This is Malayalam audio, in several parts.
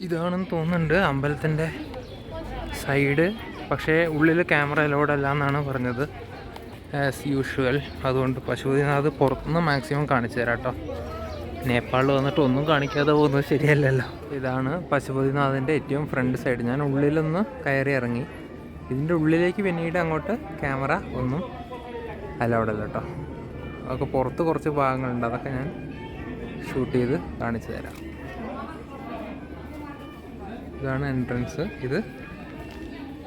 ഇതാണെന്ന് തോന്നുന്നുണ്ട് അമ്പലത്തിന്റെ സൈഡ്. പക്ഷേ ഉള്ളിൽ ക്യാമറ അലോഡ് അല്ല എന്നാണ് പറഞ്ഞത്. ആസ് യൂഷ്വൽ അതുകൊണ്ട് പശുപതിനാഥ് പുറത്തുനിന്ന് മാക്സിമം കാണിച്ചു തരാം കേട്ടോ. നേപ്പാളിൽ വന്നിട്ട് ഒന്നും കാണിക്കാതെ പോകുന്നത് ശരിയല്ലല്ലോ. ഇതാണ് പശുപതിനാഥിന്റെ ഏറ്റവും ഫ്രണ്ട് സൈഡ് ഞാൻ ഉള്ളിലൊന്ന് കയറി ഇറങ്ങി. ഇതിന്റെ ഉള്ളിലേക്ക് പിന്നീട് അങ്ങോട്ട് ക്യാമറ ഒന്നും അലൗഡ് അല്ല കേട്ടോ. അതൊക്കെ പുറത്ത് കുറച്ച് ഭാഗങ്ങളുണ്ട്. അതൊക്കെ ഞാൻ ഷൂട്ട് ചെയ്ത് കാണിച്ചു തരാം. ഇതാണ് എൻട്രൻസ് ഇത്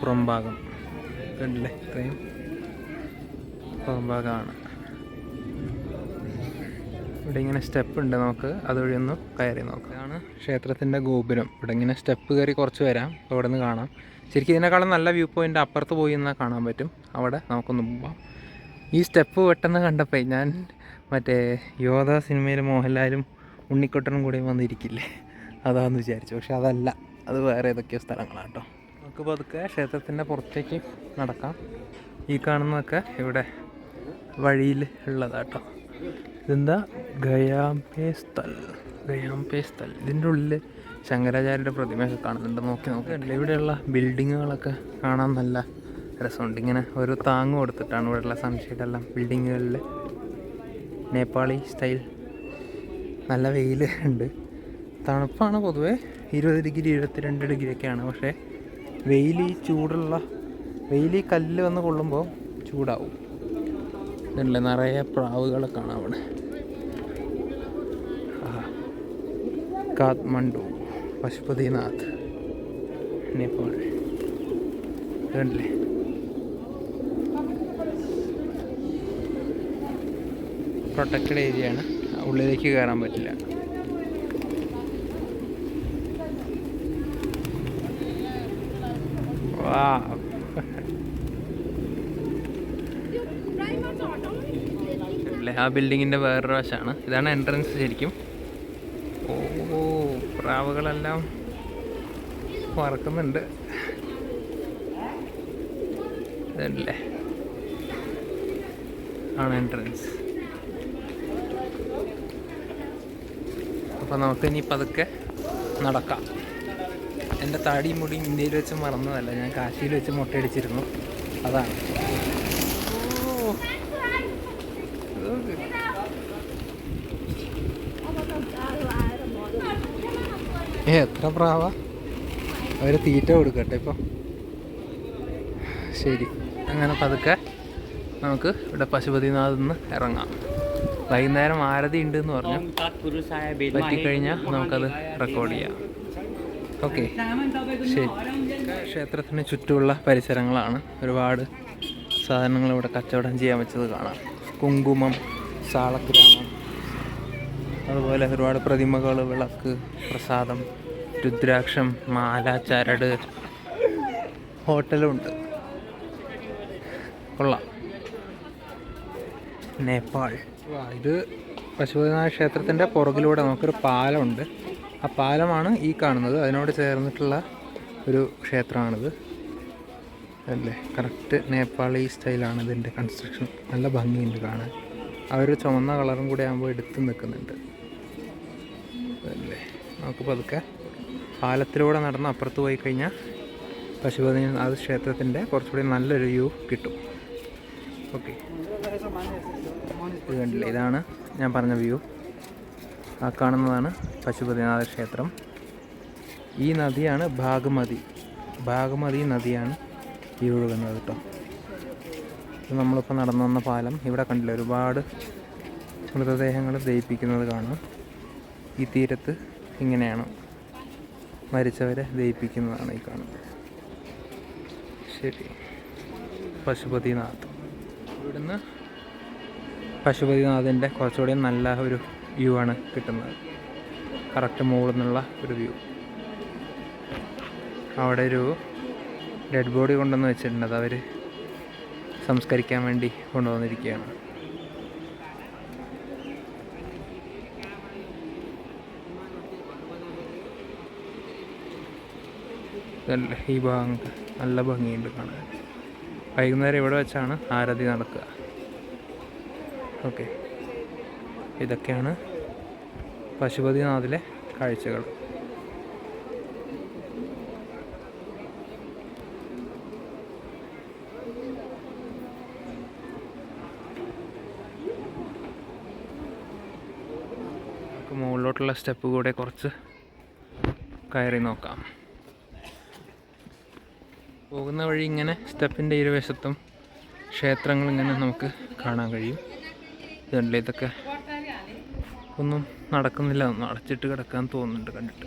പുറം ഭാഗം കണ്ടില്ലേ? ഇത്രയും പുറം ഭാഗമാണ് ഇവിടെ ഇങ്ങനെ സ്റ്റെപ്പ് ഉണ്ട് നമുക്ക്. അതുവഴി ഒന്ന് കയറി നോക്കാം. ഇതാണ് ക്ഷേത്രത്തിന്റെ ഗോപുരം. ഇവിടെ ഇങ്ങനെ സ്റ്റെപ്പ് കയറി കുറച്ച് വരാം. അപ്പോൾ ഇവിടെ നിന്ന് കാണാം. ശരിക്കും ഇതിനേക്കാളും നല്ല വ്യൂ പോയിന്റ് അപ്പുറത്ത് പോയി എന്നാൽ കാണാൻ പറ്റും. അവിടെ നമുക്കൊന്ന് പോവാം. ഈ സ്റ്റെപ്പ് പെട്ടെന്ന് കണ്ടപ്പോൾ ഞാൻ മറ്റേ യോധ സിനിമയിൽ മോഹൻലാലും ഉണ്ണിക്കുട്ടനും കൂടി വന്നിരിക്കില്ലേ? അതാന്ന് വിചാരിച്ചു. പക്ഷെ അതല്ല. അത് വേറെ ഏതൊക്കെയോ സ്ഥലങ്ങളാണ് കേട്ടോ. നമുക്ക് പതുക്കെ ക്ഷേത്രത്തിന്റെ പുറത്തേക്ക് നടക്കാം. ഈ കാണുന്നതൊക്കെ ഇവിടെ വഴിയിൽ ഉള്ളതാട്ടോ ഇതെന്താ? ഗയാംപേ സ്ഥൽ. ഗയാംപേ സ്ഥൽ. ഇതിന്റെ ഉള്ളിൽ ശങ്കരാചാര്യന്റെ പ്രതിമയൊക്കെ കാണുന്നുണ്ട്. നോക്കി നോക്കില്ല ഇവിടെയുള്ള ബിൽഡിങ്ങുകളൊക്കെ കാണാൻ നല്ല രസമുണ്ട്. ഇങ്ങനെ ഒരു താങ്ങ് കൊടുത്തിട്ടാണ് ഇവിടെയുള്ള സൺഷെയ്ഡ് എല്ലാം ബിൽഡിങ്ങുകളിൽ നേപ്പാളി സ്റ്റൈൽ. നല്ല വെയിൽ ഉണ്ട്. തണുപ്പാണ് പൊതുവെ. ഇരുപത് ഡിഗ്രി ഇരുപത്തിരണ്ട് ഡിഗ്രി ഒക്കെയാണ് പക്ഷേ വെയിലി ചൂടുള്ള വെയിലി കല്ല് വന്ന് കൊള്ളുമ്പോൾ ചൂടാവും. ഇതല്ലേ നിറയെ പ്രാവുകൾ കാണാം അവിടെ. കാത്മണ്ഡു പശുപതിനാഥ് നേപ്പാൾ ഇതുണ്ടല്ലേ. പ്രൊട്ടക്റ്റഡ് ഏരിയ ആണ്. ഉള്ളിലേക്ക് കയറാൻ പറ്റില്ല. വാ അല്ലേ ആ ബിൽഡിങ്ങിന്റെ വേറൊരു വശമാണ്. ഇതാണ് എൻട്രൻസ് ശരിക്കും. ഓ പ്രാവുകളെല്ലാം പറക്കുന്നുണ്ട്. ഇതല്ലേ? ആണ് എൻട്രൻസ് അപ്പോൾ നമുക്ക് ഇനി പതുക്കെ നടക്കാം. എന്റെ താടിയും മുടി ഇന്ത്യയിൽ വെച്ച് മറന്നതല്ല. ഞാൻ കാശിയിൽ വെച്ച് മുട്ടയടിച്ചിരുന്നു. അതാണ്. ഏ എത്ര പ്രാവ? അവർ തീറ്റ കൊടുക്കട്ടെ ഇപ്പം. ശരി. അങ്ങനെ പതുക്കെ നമുക്ക് ഇവിടെ പശുപതിനാഥിൽ നിന്ന് ഇറങ്ങാം. വൈകുന്നേരം ആരതി ഉണ്ട് എന്ന് പറഞ്ഞു പറ്റിക്കഴിഞ്ഞാൽ നമുക്കത് റെക്കോർഡ് ചെയ്യാം. ഓക്കെ. ക്ഷേത്രത്തിന് ചുറ്റുമുള്ള പരിസരങ്ങളാണ്. ഒരുപാട് സാധനങ്ങൾ ഇവിടെ കച്ചവടം ചെയ്യാൻ വെച്ചത് കാണാം. കുങ്കുമം സാളഗ്രാമം അതുപോലെ ഒരുപാട് പ്രതിമകൾ വിളക്ക് പ്രസാദം രുദ്രാക്ഷം മാല ചരട് ഹോട്ടലുണ്ട്. കൊള്ളാം. നേപ്പാൾ. ഇത് പശുപതിനാഥ ക്ഷേത്രത്തിന്റെ പുറകിലൂടെ നമുക്കൊരു പാലമുണ്ട്. ആ പാലമാണ് ഈ കാണുന്നത്. അതിനോട് ചേർന്നിട്ടുള്ള ഒരു ക്ഷേത്രമാണിത്. അല്ലേ? കറക്റ്റ് നേപ്പാളി സ്റ്റൈലാണ് ഇതിന്റെ കൺസ്ട്രക്ഷൻ നല്ല ഭംഗിയുണ്ട് കാണാൻ. ആ ഒരു ചുവന്ന കളറും കൂടെ ആകുമ്പോൾ എടുത്ത് നിൽക്കുന്നുണ്ട്. അല്ലേ? നമുക്ക് പതുക്കെ പാലത്തിലൂടെ നടന്ന് അപ്പുറത്ത് പോയി കഴിഞ്ഞാൽ പശുപതിനാഥ ക്ഷേത്രത്തിന്റെ കുറച്ചുകൂടി നല്ലൊരു വ്യൂ കിട്ടും. ഓക്കെ ഇത് കണ്ടില്ല? ഇതാണ് ഞാൻ പറഞ്ഞ വ്യൂ ആ കാണുന്നതാണ് പശുപതിനാഥ ക്ഷേത്രം. ഈ നദിയാണ് ഭാഗമതി. ഭാഗമതി നദിയാണ് ഈ ഒഴുകുന്നത് കേട്ടോ. നമ്മളിപ്പോൾ നടന്നു വന്ന പാലം. ഇവിടെ കണ്ടില്ല ഒരുപാട് മൃതദേഹങ്ങൾ ദഹിപ്പിക്കുന്നത് കാണാം. ഈ തീരത്ത് ഇങ്ങനെയാണ് മരിച്ചവരെ ദഹിപ്പിക്കുന്നതാണ് ഈ കാണുന്നത്. ശരി. പശുപതിനാഥ്. ഇവിടുന്ന് പശുപതിനാഥിന്റെ കുറച്ചുകൂടി നല്ല ഒരു വ്യൂ ആണ് കിട്ടുന്നത്. കറക്റ്റ് മുകളിൽ നിന്നുള്ള ഒരു വ്യൂ. അവിടെ ഒരു ഡെഡ് ബോഡി കൊണ്ടുവന്ന് വെച്ചിട്ടുണ്ട്. അത് അവർ സംസ്കരിക്കാൻ വേണ്ടി കൊണ്ടുവന്നിരിക്കുകയാണ്. നല്ല ഈ ഭാഗം നല്ല ഭംഗിയുണ്ട് കാണാൻ. വൈകുന്നേരം ഇവിടെ വെച്ചാണ് ആരതി നടക്കുക. ഓക്കെ ഇതൊക്കെയാണ് പശുപതിനാഥിലെ കാഴ്ചകൾ. മുകളിലോട്ടുള്ള സ്റ്റെപ്പ് കൂടെ കുറച്ച് കയറി നോക്കാം. പോകുന്ന വഴി ഇങ്ങനെ സ്റ്റെപ്പിന്റെ ഇരുവശത്തും ക്ഷേത്രങ്ങൾ ഇങ്ങനെ നമുക്ക് കാണാൻ കഴിയും. ഇതുണ്ടല്ലേ ഇതൊക്കെ ഒന്നും നടക്കുന്നില്ല. നടച്ചിട്ട് അടച്ചിട്ട് കിടക്കാൻ തോന്നുന്നുണ്ട് കണ്ടിട്ട്.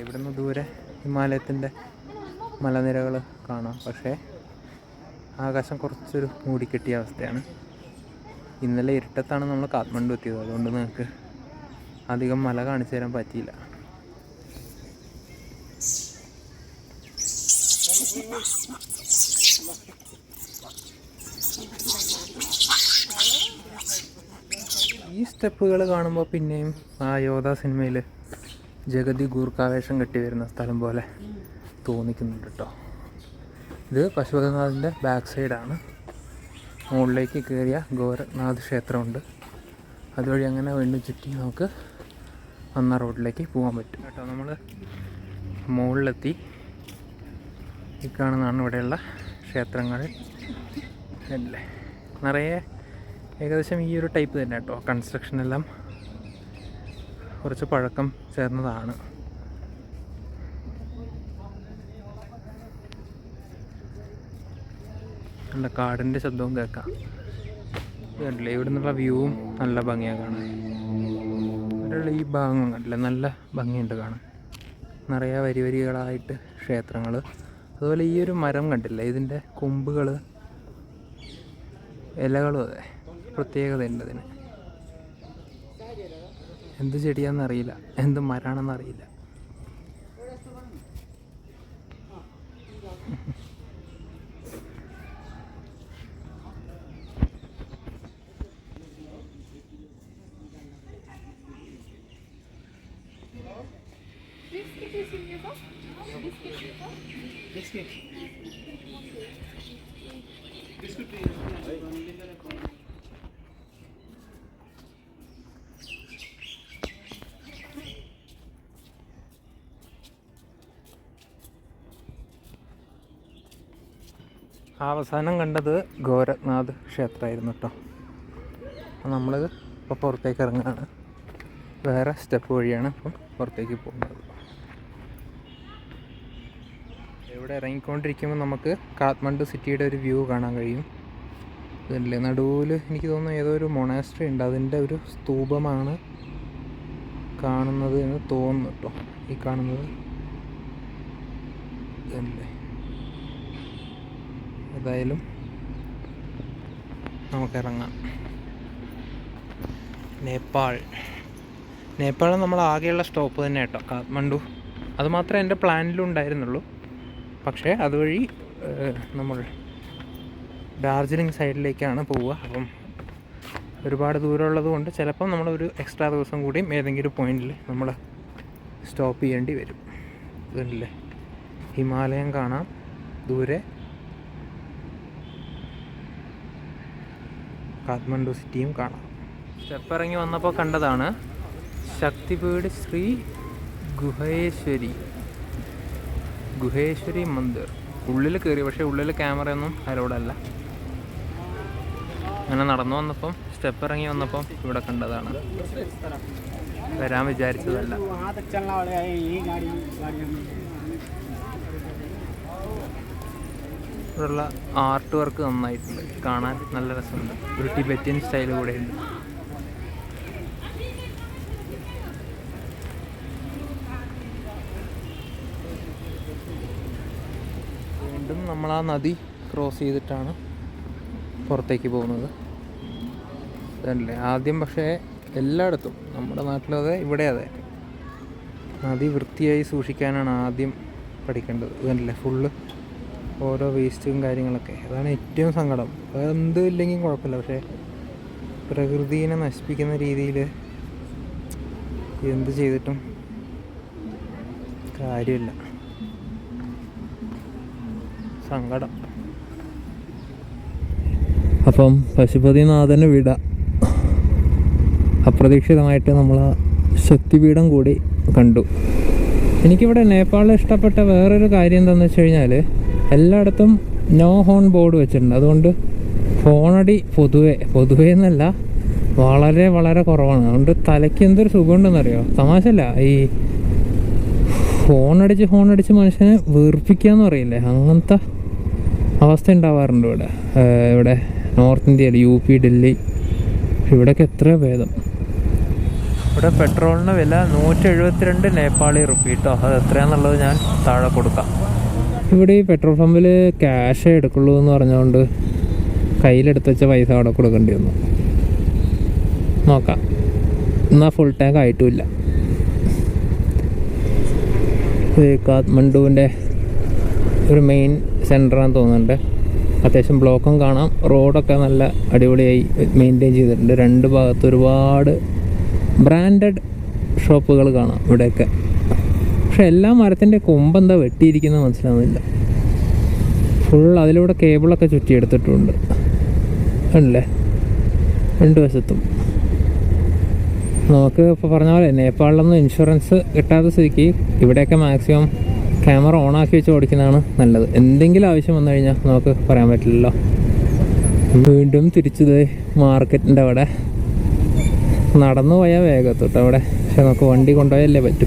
ഇവിടുന്ന് ദൂരെ ഹിമാലയത്തിന്റെ മലനിരകൾ കാണാം. പക്ഷേ ആകാശം കുറച്ചൊരു മൂടിക്കെട്ടിയ അവസ്ഥയാണ്. ഇന്നലെ ഇരുട്ടത്താണ് നമ്മൾ കാത്മണ്ഡു എത്തിയത്. അതുകൊണ്ട് നിങ്ങൾക്ക് അധികം മല കാണിച്ചു തരാൻ പറ്റിയില്ല. ഈ സ്റ്റെപ്പുകൾ കാണുമ്പോൾ പിന്നെയും ആ യോധ സിനിമയിൽ ജഗതി ഗൂർക്കാവേശം കെട്ടി വരുന്ന സ്ഥലം പോലെ തോന്നിക്കുന്നുണ്ട് കേട്ടോ ഇത് പശുപതിനാഥിന്റെ ബാക്ക് സൈഡാണ്. മുകളിലേക്ക് കയറിയ ഗോരഖനാഥ് ക്ഷേത്രമുണ്ട്. അതുവഴി അങ്ങനെ വീണ്ടും ചുറ്റി നമുക്ക് വന്ന റോഡിലേക്ക് പോകാൻ പറ്റും കേട്ടോ നമ്മൾ മുകളിലെത്തി. ഈ കാണുന്നതാണ് ഇവിടെയുള്ള ക്ഷേത്രങ്ങൾ അല്ലേ നിറയെ ഏകദേശം ഈ ഒരു ടൈപ്പ് തന്നെ കേട്ടോ കൺസ്ട്രക്ഷൻ എല്ലാം. കുറച്ച് പഴക്കം ചേർന്നതാണ്. നല്ല കാടിന്റെ ശബ്ദവും കേൾക്കാം. കണ്ടില്ലേ? ഇവിടെ നിന്നുള്ള വ്യൂവും നല്ല ഭംഗിയാണ് കാണാൻ. ഇവിടെയുള്ള ഈ ഭാഗം കണ്ടില്ലേ? നല്ല ഭംഗിയുണ്ട് കാണാൻ. നിറയെ വരി വരികളായിട്ട് ക്ഷേത്രങ്ങൾ അതുപോലെ ഈ ഒരു മരം കണ്ടില്ലേ? ഇതിന്റെ കൊമ്പുകൾ ഇലകളും അതെ. പ്രത്യേകതയുണ്ട് അതിന്. എന്ത് ചെടിയാണെന്നറിയില്ല എന്ത് മരാണെന്നറിയില്ല അവസാനം കണ്ടത് ഗോരഖ്നാഥ് ക്ഷേത്രമായിരുന്നു കേട്ടോ. നമ്മൾ ഇപ്പോൾ പുറത്തേക്ക് ഇറങ്ങുകയാണ്. വേറെ സ്റ്റെപ്പ് വഴിയാണ് ഇപ്പം പുറത്തേക്ക് പോകുന്നത്. ഇവിടെ ഇറങ്ങിക്കൊണ്ടിരിക്കുമ്പോൾ നമുക്ക് കാത്മണ്ഡു സിറ്റിയുടെ ഒരു വ്യൂ കാണാൻ കഴിയും. ഇതില്ലേ? നടുവിൽ എനിക്ക് തോന്നുന്നു ഏതോ ഒരു മൊണാസ്ട്രി ഉണ്ട്. അതിന്റെ ഒരു സ്തൂപമാണ് കാണുന്നത് എന്ന് തോന്നുന്നു കേട്ടോ ഈ കാണുന്നത് ഇതല്ലേ? ഏതായാലും നമുക്കിറങ്ങാം. നേപ്പാൾ. നേപ്പാൾ നമ്മൾ ആകെയുള്ള സ്റ്റോപ്പ് തന്നെ കേട്ടോ കാത്മണ്ഡു അതുമാത്രമേ എന്റെ പ്ലാനിലും ഉണ്ടായിരുന്നുള്ളൂ പക്ഷേ അതുവഴി നമ്മൾ ഡാർജിലിംഗ് സൈഡിലേക്കാണ് പോവുക. അപ്പം ഒരുപാട് ദൂരമുള്ളത് കൊണ്ട് ചിലപ്പം നമ്മളൊരു എക്സ്ട്രാ ദിവസം കൂടിയും ഏതെങ്കിലും പോയിന്റിൽ നമ്മൾ സ്റ്റോപ്പ് ചെയ്യേണ്ടി വരും. ഇതല്ലേ ഹിമാലയം കാണാം. ദൂരെ കാത്മണ്ഡു സിറ്റിയും കാണാം. സ്റ്റെപ്പ് ഇറങ്ങി വന്നപ്പോൾ കണ്ടതാണ് ശക്തിപീഠ് ശ്രീ ഗുഹേശ്വരി. ഗുഹേശ്വരി മന്ദിർ. ഉള്ളിൽ കയറി പക്ഷേ ഉള്ളിൽ ക്യാമറയൊന്നും അലോഡല്ല അങ്ങനെ നടന്നു വന്നപ്പം സ്റ്റെപ്പ് ഇറങ്ങി വന്നപ്പം ഇവിടെ കണ്ടതാണ്. വരാൻ വിചാരിച്ചതല്ല. ഇവിടെയുള്ള ആർട്ട് വർക്ക് നന്നായിട്ടുണ്ട്. കാണാൻ നല്ല രസമുണ്ട്. ഒരു ടിബറ്റിയൻ സ്റ്റൈൽ കൂടെയുണ്ട് നമ്മൾ ആ നദി ക്രോസ് ചെയ്തിട്ടാണ് പുറത്തേക്ക് പോകുന്നത്. അതല്ലേ ആദ്യം പക്ഷേ എല്ലായിടത്തും. നമ്മുടെ നാട്ടിലും അതെ ഇവിടെ അതെ. നദി വൃത്തിയായി സൂക്ഷിക്കാനാണ് ആദ്യം പഠിക്കേണ്ടത്. ഇതല്ലേ? ഫുള്ള് ഓരോ വേസ്റ്റും കാര്യങ്ങളൊക്കെ. അതാണ് ഏറ്റവും സങ്കടം. വേറെ എന്ത് ഇല്ലെങ്കിൽ കുഴപ്പമില്ല. പക്ഷേ പ്രകൃതിയെ നശിപ്പിക്കുന്ന രീതിയിൽ എന്ത് ചെയ്തിട്ടും കാര്യമില്ല. സങ്കടം. അപ്പം പശുപതിനാഥന് വിട. അപ്രതീക്ഷിതമായിട്ട് നമ്മൾ ശക്തിപീഠം കൂടി കണ്ടു. എനിക്കിവിടെ നേപ്പാളിൽ ഇഷ്ടപ്പെട്ട വേറൊരു കാര്യം എന്താണെന്ന് വെച്ച് കഴിഞ്ഞാൽ എല്ലായിടത്തും നോ ഹോൺ ബോർഡ് വെച്ചിട്ടുണ്ട്. അതുകൊണ്ട് ഫോണടി പൊതുവെ പൊതുവേ എന്നല്ല വളരെ വളരെ കുറവാണ്. അതുകൊണ്ട് തലയ്ക്ക് എന്തൊരു സുഖമുണ്ടെന്നറിയോ? തമാശല്ല ഈ ഹോണടിച്ച് അടിച്ച് മനുഷ്യനെ വീർപ്പിക്കാന്ന് പറയില്ലേ? അങ്ങനത്തെ അവസ്ഥ ഉണ്ടാവാറുണ്ട് ഇവിടെ. ഇവിടെ നോർത്ത് ഇന്ത്യയിൽ യു പി ഡൽഹി ഇവിടെയൊക്കെ എത്ര ഭേദം. ഇവിടെ പെട്രോളിന് വില നൂറ്റി എഴുപത്തിരണ്ട് നേപ്പാളി റുപ്പി കേട്ടോ അത് എത്രയാണെന്നുള്ളത് ഞാൻ താഴെ കൊടുക്കാം. ഇവിടെ ഈ പെട്രോൾ പമ്പിൽ ക്യാഷേ എടുക്കുള്ളൂ എന്ന് പറഞ്ഞുകൊണ്ട് കയ്യിലെടുത്ത് വെച്ച പൈസ അവിടെ കൊടുക്കേണ്ടി വന്നു. നോക്കാം. എന്നാൽ ഫുൾ ടാങ്ക് ആയിട്ടുമില്ല കാത്മണ്ഡുവിന്റെ ഒരു മെയിൻ സെന്ററാന്ന് തോന്നുന്നുണ്ട്. അത്യാവശ്യം ബ്ലോക്കും കാണാം. റോഡൊക്കെ നല്ല അടിപൊളിയായി മെയിന്റെയിൻ ചെയ്തിട്ടുണ്ട്. രണ്ട് ഭാഗത്ത് ഒരുപാട് ബ്രാൻഡഡ് ഷോപ്പുകൾ കാണാം ഇവിടെയൊക്കെ. പക്ഷെ എല്ലാ മരത്തിന്റെ കൊമ്പ് എന്താ വെട്ടിയിരിക്കുന്നത് മനസ്സിലാവുന്നില്ല. ഫുൾ അതിലൂടെ കേബിളൊക്കെ ചുറ്റിയെടുത്തിട്ടുണ്ട്. ഉണ്ടല്ലേ രണ്ട് വശത്തും. നമുക്ക് ഇപ്പോൾ പറഞ്ഞ പോലെ നേപ്പാളിലൊന്നും ഇൻഷുറൻസ് കിട്ടാത്ത സ്ഥിതിക്ക് ഇവിടെയൊക്കെ മാക്സിമം ക്യാമറ ഓൺ ആക്കി വെച്ച് ഓടിക്കുന്നതാണ് നല്ലത്. എന്തെങ്കിലും ആവശ്യം വന്നു കഴിഞ്ഞാൽ നമുക്ക് പറയാൻ പറ്റില്ലല്ലോ. വീണ്ടും തിരിച്ചത് മാർക്കറ്റിന്റെ അവിടെ. നടന്നു പോയാൽ വേഗത്തോട്ട് അവിടെ. പക്ഷെ നമുക്ക് വണ്ടി കൊണ്ടുപോയല്ലേ പറ്റൂ.